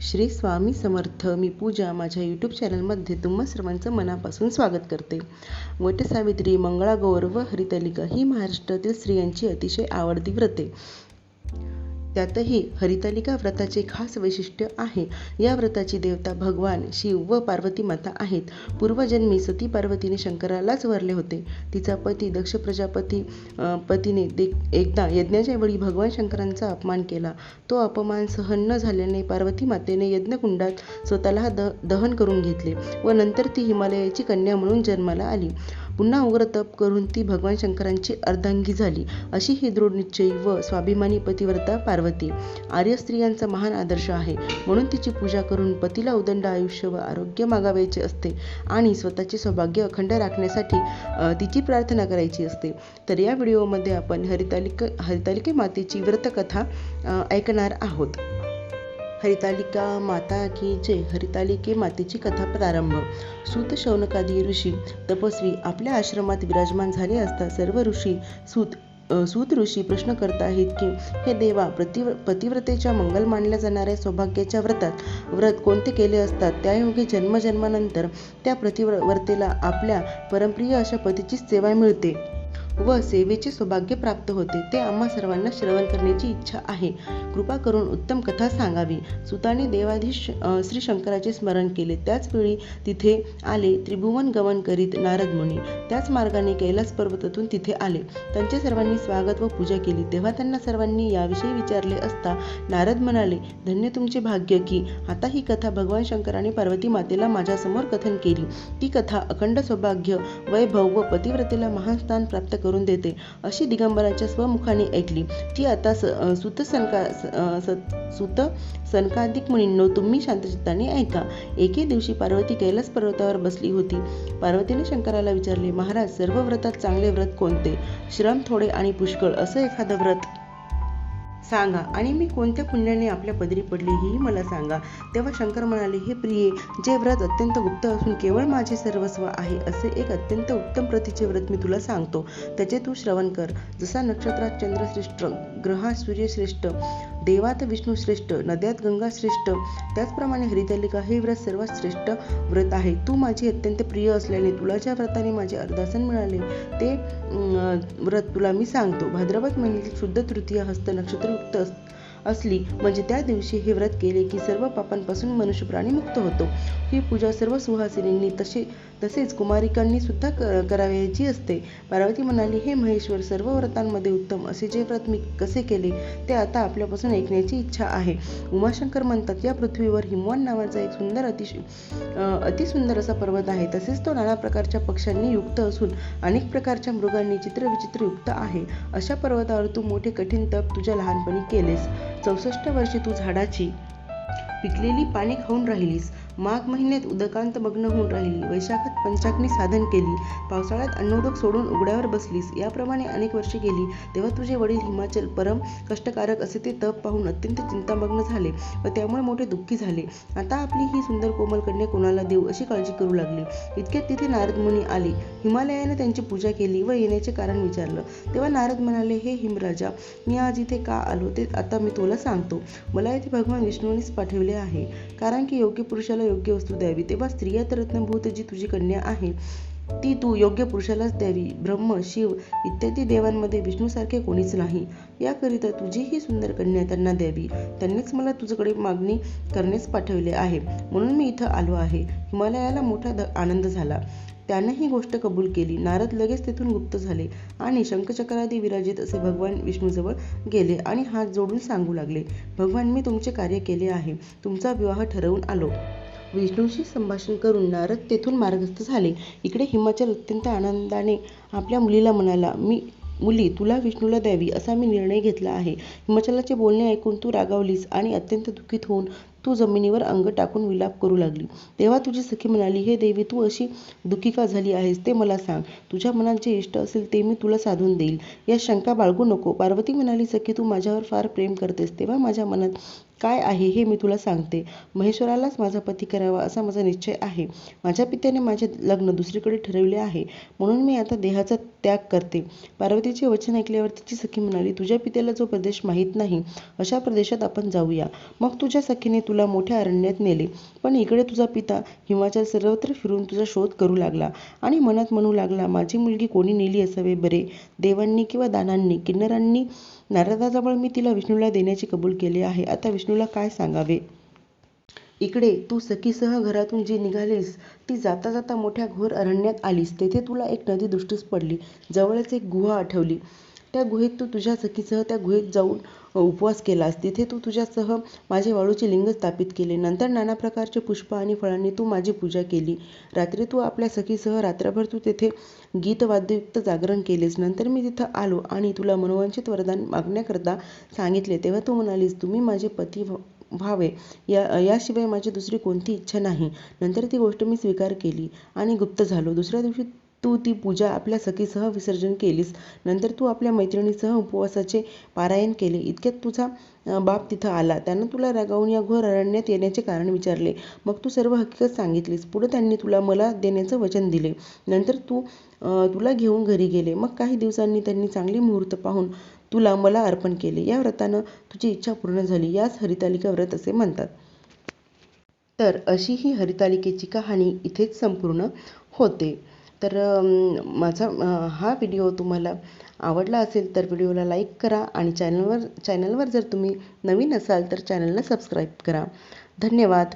श्री स्वामी समर्थ मी पूजा माझ्या यूट्यूब चॅनलमध्ये तुम्हा सर्वांचं मनापासून स्वागत करते. वटसावित्री मंगळागौर व हरितालिका ही महाराष्ट्रातील स्त्रियांची अतिशय आवडती व्रते. त्यातही हरितालिका व्रताचे खास वैशिष्ट्य आहे. या व्रताची देवता भगवान शिव व पार्वती माता आहेत. पूर्वजन्मी सती पार्वतीने शंकरालाच वरले होते. तिचा पती दक्ष प्रजापती पतीने दे एकदा यज्ञाच्या वेळी भगवान शंकरांचा अपमान केला. तो अपमान सहन न झाल्याने पार्वती मातेने यज्ञकुंडात स्वतःला द दहन करून घेतले व नंतर ती हिमालयाची कन्या म्हणून जन्माला आली. पुन्हा उग्र तप करून ती भगवान शंकरांची अर्धांगी झाली. अशी ही दृढ निश्चयी व स्वाभिमानी पतिव्रता पार्वती. आर्य स्त्रियांचा महान आदर्श आहे. म्हणून तिची पूजा करून पतीला उदंड आयुष्य व आरोग्य मागावायचे असते आणि स्वतःचे सौभाग्य अखंड राखण्यासाठी तिची प्रार्थना करायची असते. तर या व्हिडिओमध्ये आपण हरितालिक हरितालिके मातेची व्रतकथा ऐकणार आहोत. हरितालिका माता की जय. हरितालिके मातेची कथा प्रारंभ. सूत शौनकादी ऋषी तपस्वी आपल्या आश्रमात विराजमान झाले असता सर्व ऋषी सूत सूत ऋषी प्रश्न करत आहेत की हे देवा प्रतिव पतिव्रतेच्या मंगल मानल्या जाणाऱ्या सौभाग्याच्या व्रतात व्रत कोणते केले असतात? त्यायोगे जन्मजन्मानंतर त्या प्रतिव्रतेला आपल्या परमप्रिय अशा पतीचीच सेवा मिळते. व सेवेचे सौभाग्य प्राप्त होते ते आम्हा सर्वांना श्रवण करण्याची इच्छा आहे. कृपा करून उत्तम कथा सांगावी. सुताने देवाधीश श्री शंकराचे स्मरण केले. त्याच वेळी तिथे आले त्रिभुवन गमन करीत नारद मुनी. त्याच मार्गाने कैलास पर्वतातून तिथे आले. त्यांचे सर्वांनी स्वागत व पूजा केली. तेव्हा त्यांना सर्वांनी याविषयी विचारले असता नारद म्हणाले धन्य तुमचे भाग्य की आता ही कथा भगवान शंकराने पार्वती मातेला माझ्यासमोर कथन केली. ती कथा अखंड सौभाग्य वैभव व पतिव्रतेला महान स्थान प्राप्त करून देते. अशी दिगंबराच्या स्वमुखाने ऐकली. ती आता स सुत सनका स- सुत सनकादिक मुनींनो तुम्ही शांतचित्ताने ऐका. एके दिवशी पार्वती कैलास पर्वतावर बसली होती. पार्वतीने शंकराला विचारले महाराज सर्व व्रतात चांगले व्रत कोणते? श्रम थोडे आणि पुष्कळ असं एखादं व्रत? सांगा. आणि मी कोणत्या पुण्याने आपल्या पदरी पडली हेही मला सांगा. तेव्हा शंकर म्हणाले हे प्रिये जे व्रत अत्यंत गुप्त असून केवळ माझे सर्वस्व आहे असे एक अत्यंत उत्तम प्रतीचे व्रत मी तुला सांगतो. त्याचे तू श्रवण कर. जसा नक्षत्रात चंद्रश्रेष्ठ ग्रहा सूर्यश्रेष्ठ देवात विष्णू श्रेष्ठ नद्यात गंगा श्रेष्ठ त्याचप्रमाणे हरितालिका हे व्रत सर्वात श्रेष्ठ व्रत आहे. तू माझी अत्यंत प्रिय असल्याने तुला ज्या व्रताने माझे अर्धासन मिळाले. ते व्रत तुला मी सांगतो. भाद्रपद महिन्यातील शुद्ध तृतीय हस्त नक्षत्रयुक्त अस- असली म्हणजे त्या दिवशी हे व्रत केले की सर्व पापांपासून मनुष्य प्राणी मुक्त होतो. ही पूजा सर्व सुहासिनींनी तसे तसेच कुमारिकांनी सुद्धा क- करावयाची असते. पार्वती म्हणाली हे महेश्वर सर्व व्रतांमध्ये उत्तम असे जे व्रत मी कसे केले ते आता आपल्यापासून ऐकण्याची इच्छा आहे. उमाशंकर म्हणतात या पृथ्वीवर हिमवान नावाचा एक सुंदर अतिशय अतिसुंदर असा पर्वत आहे. तसेच तो नाना प्रकारच्या पक्ष्यांनी युक्त असून अनेक प्रकारच्या मृगांनी चित्रविचित्र युक्त आहे. अशा पर्वतावर तू मोठे कठीण तप तुझ्या लहानपणी केलेस. चौसष्ट वर्षी तू झाडाची पिकलेली पाने खाऊन राहिलीस. माघ महिन्यात उदकांत मग्न होऊन राहिली. वैशाखात पंचाग्नी साधन केली. पावसाळ्यात अन्नोदक सोडून उघड्यावर बसलीस. याप्रमाणे अनेक वर्षे गेली. तेव्हा तुझे वडील हिमाचल परम कष्टकारक असे ते तप पाहून अत्यंत चिंतामग्न झाले व त्यामुळे मोठे दुःखी झाले. आता आपली ही सुंदर कोमल कन्या कोणाला देऊ अशी काळजी करू लागली. इतक्यात तिथे नारद मुनी आले. हिमालयाने त्यांची पूजा केली व येण्याचे कारण विचारलं. तेव्हा नारद म्हणाले हे हिमराजा मी आज इथे का आलो ते आता मी तुला सांगतो. मला इथे भगवान विष्णूनेच पाठवले ठेवले आहे. कारण की योग्य पुरुषाला योग्य वस्तू द्यावी तेव्हा स्त्रिया तर रत्नभूत जी तुझी कन्या आहे ती तू योग्य पुरुषालाच द्यावी. ब्रह्म शिव इत्यादी देवांमध्ये विष्णूसारखे कोणीच नाही. याकरिता तुझी ही सुंदर कन्या त्यांना द्यावी. त्यांनीच मला तुझ्याकडे मागणी करण्यास पाठवले आहे. म्हणून मी इथं आलो आहे. हिमालयाला मोठा द- आनंद झाला. त्यानं ही गोष्ट कबूल केली. नारद लगेच तिथून गुप्त झाले आणि शंखचक्रादी विराजित असे भगवान विष्णूजवळ गेले आणि हात जोडून सांगू लागले भगवान मी तुमचे कार्य केले आहे. तुमचा विवाह ठरवून आलो. विष्णूशी संभाषण करून नारद तेथून मार्गस्थ झाले. इकडे हिमाचल अत्यंत आनंदाने आपल्या मुलीला म्हणाला मी मुली तुला विष्णूला द्यावी असा मी निर्णय घेतला आहे. हिमाचलाचे बोलणे ऐकून तू रागावलीस आणि अत्यंत दुःखित होऊन तू जमिनीवर अंग टाकून विलाप करू लागली. तेव्हा तुझी सखी म्हणाली हे देवी तू अशी दुःखी का झाली आहेस ते मला सांग. तुझ्या मनात जे इष्ट असेल ते मी तुला साधून देईल या शंका बाळगू नको. पार्वती म्हणाली सखी तू माझ्यावर फार प्रेम करतेस. तेव्हा माझ्या मनात काय आहे हे मी तुला सांगते. महेश्वरालाच माझा पती करावा असा माझा निश्चय आहे. माझ्या पित्याने माझे लग्न दुसरीकडे ठरविले आहे. म्हणून मी आता देहाचा त्याग करते. पार्वतीचे वचन ऐकल्यावर तिची सखी म्हणाली तुझ्या पित्याला जो प्रदेश माहीत नाही अशा प्रदेशात आपण जाऊया. मग तुझ्या सखीने तुला मोठ्या अरण्यात नेले. पण इकडे तुझा पिता हिमाचल सर्वत्र फिरून तुझा शोध करू लागला आणि मनात म्हणू लागला माझी मुलगी कोणी नेली असावे? बरे. देवांनी किंवा दानांनी किन्नरांनी नारदाजवळ मी तिला विष्णूला देण्याचे कबूल केले आहे. आता विष्णूला काय सांगावे? इकडे तू सखीसह घरातून जी निघालीस ती जाता जाता मोठ्या घोर अरण्यात आलीस. तेथे तुला एक नदी दृष्टीस पडली. जवळच एक गुहा आठवली. त्या गुहेत तू तुझ्या सखीसह त्या गुहेत जाऊन उपवास केलास तिथे तू तुझ्यासह माझे वाळूचे लिंग स्थापित केले. नंतर नाना प्रकारचे पुष्प आणि फळांनी तू माझी पूजा केली. रात्री तू आपल्या सखीसह रात्रभर तू तेथे गीतवाद्ययुक्त जागरण केलेस. नंतर मी तिथं आलो आणि तुला मनोवंचित वरदान मागण्याकरता सांगितले. तेव्हा तू म्हणालीस तुम्ही माझे पती व्हावे. या याशिवाय माझी दुसरी कोणती इच्छा नाही. नंतर ती गोष्ट मी स्वीकार केली आणि गुप्त झालो. दुसऱ्या दिवशी तू ती पूजा आपल्या सखीसह विसर्जन केलीस. नंतर तू आपल्या मैत्रिणीसह उपवासाचे पारायण केले. इतक्यात तुझा बाप तिथं आला. त्यानं तुला रागावून या घोर अरण्यात येण्याचे कारण विचारले. मग तू सर्व हकीकत सांगितलीस. पुढे त्यांनी तुला मला देण्याचं वचन दिले. नंतर तू तुला घेऊन घरी गेले. मग काही दिवसांनी त्यांनी चांगली मुहूर्त पाहून तुला मला अर्पण केले. या व्रतानं तुझी इच्छा पूर्ण झाली. यास हरितालिका व्रत असे म्हणतात. तर अशी ही हरितालिकेची कहाणी इथेच संपूर्ण होते. तर माझा हा व्हिडिओ तुम्हाला आवडला असेल तर व्हिडिओला लाईक करा आणि चॅनलवर चॅनलवर जर तुम्ही नवीन असाल तर चॅनलला सबस्क्राईब करा. धन्यवाद.